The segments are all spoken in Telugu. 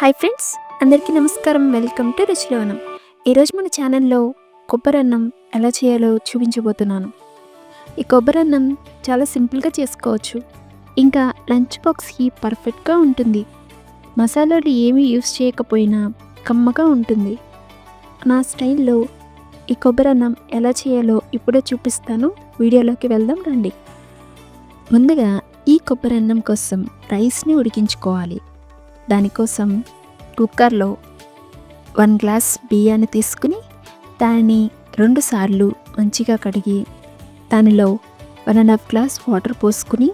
హాయ్ ఫ్రెండ్స్ అందరికీ నమస్కారం. Welcome to Ruchulavanam. ఈరోజు మన ఛానల్లో కొబ్బరి అన్నం ఎలా చేయాలో చూపించబోతున్నాను. ఈ కొబ్బరి అన్నం చాలా సింపుల్గా చేసుకోవచ్చు. ఇంకా లంచ్ బాక్స్కి పర్ఫెక్ట్గా ఉంటుంది. మసాలాలు ఏమీ యూస్ చేయకపోయినా కమ్మగా ఉంటుంది. నా స్టైల్లో ఈ కొబ్బరి అన్నం ఎలా చేయాలో ఇప్పుడే చూపిస్తాను. వీడియోలోకి వెళ్దాం రండి. ముందుగా ఈ కొబ్బరి అన్నం కోసం రైస్ని ఉడికించుకోవాలి. దానికోసం కుక్కర్లో వన్ గ్లాస్ బియ్యాన్ని తీసుకుని దాన్ని రెండుసార్లు మంచిగా కడిగి దానిలో one and half glass water పోసుకుని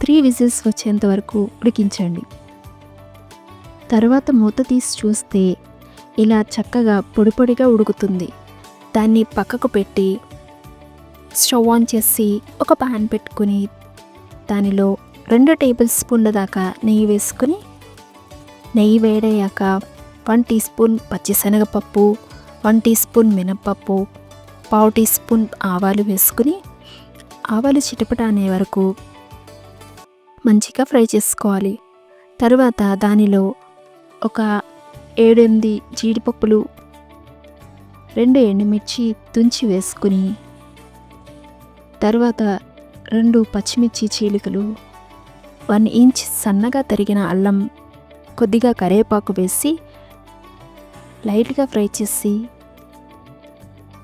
త్రీ విజిల్స్ వచ్చేంత వరకు ఉడికించండి. తర్వాత మూత తీసి చూస్తే ఇలా చక్కగా పొడి పొడిగా ఉడుకుతుంది. దాన్ని పక్కకు పెట్టి స్టవ్ ఆన్ చేసి ఒక పాన్ పెట్టుకుని దానిలో రెండు టేబుల్ స్పూన్ల దాకా నెయ్యి వేసుకుని నెయ్యి వేడయ్యాక వన్ టీ స్పూన్ పచ్చిశనగపప్పు వన్ టీ స్పూన్ మినప్పప్పు పావు టీ స్పూన్ ఆవాలు వేసుకుని ఆవాలు చిటపట అనే వరకు మంచిగా ఫ్రై చేసుకోవాలి. తరువాత దానిలో ఒక ఏడెనిమిది జీడిపప్పులు రెండు ఎండుమిర్చి తుంచి వేసుకుని తర్వాత రెండు పచ్చిమిర్చి చీలికలు వన్ ఇంచ్ సన్నగా తరిగిన అల్లం కొద్దిగా కరివేపాకు వేసి లైట్గా ఫ్రై చేసి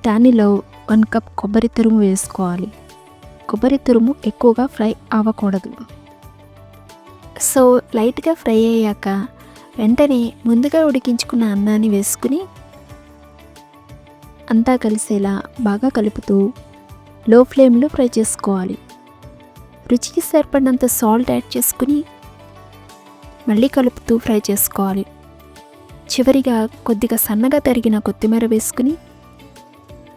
దానిలో వన్ కప్ కొబ్బరి తురుము వేసుకోవాలి. కొబ్బరి తురుము ఎక్కువగా ఫ్రై అవ్వకూడదు. సో లైట్గా ఫ్రై అయ్యాక వెంటనే ముందుగా ఉడికించుకున్న అన్నాన్ని వేసుకుని అంతా కలిసేలా బాగా కలుపుతూ లో ఫ్లేమ్లో ఫ్రై చేసుకోవాలి. రుచికి సరిపడినంత సాల్ట్ యాడ్ చేసుకుని మళ్ళీ కలుపుతూ ఫ్రై చేసుకోవాలి. చివరిగా కొద్దిగా సన్నగా తరిగిన కొత్తిమీర వేసుకుని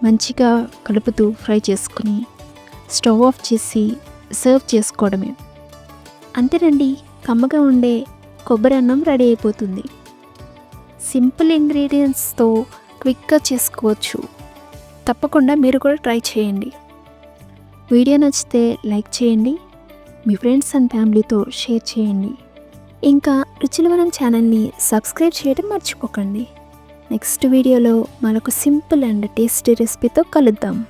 మంచిగా కలుపుతూ ఫ్రై చేసుకుని స్టవ్ ఆఫ్ చేసి సర్వ్ చేసుకోవడమే. అంతేనండి కమ్మగా ఉండే కొబ్బరి అన్నం రెడీ అయిపోతుంది. సింపుల్ ఇంగ్రీడియంట్స్తో క్విక్గా చేసుకోవచ్చు. తప్పకుండా మీరు కూడా ట్రై చేయండి. వీడియో నచ్చితే లైక్ చేయండి. మీ ఫ్రెండ్స్ అండ్ ఫ్యామిలీతో షేర్ చేయండి. ఇంకా రుచులవనం ఛానల్ని సబ్స్క్రైబ్ చేయడం మర్చిపోకండి. నెక్స్ట్ వీడియోలో మరొక సింపుల్ అండ్ టేస్టీ రెసిపీతో కలుద్దాం.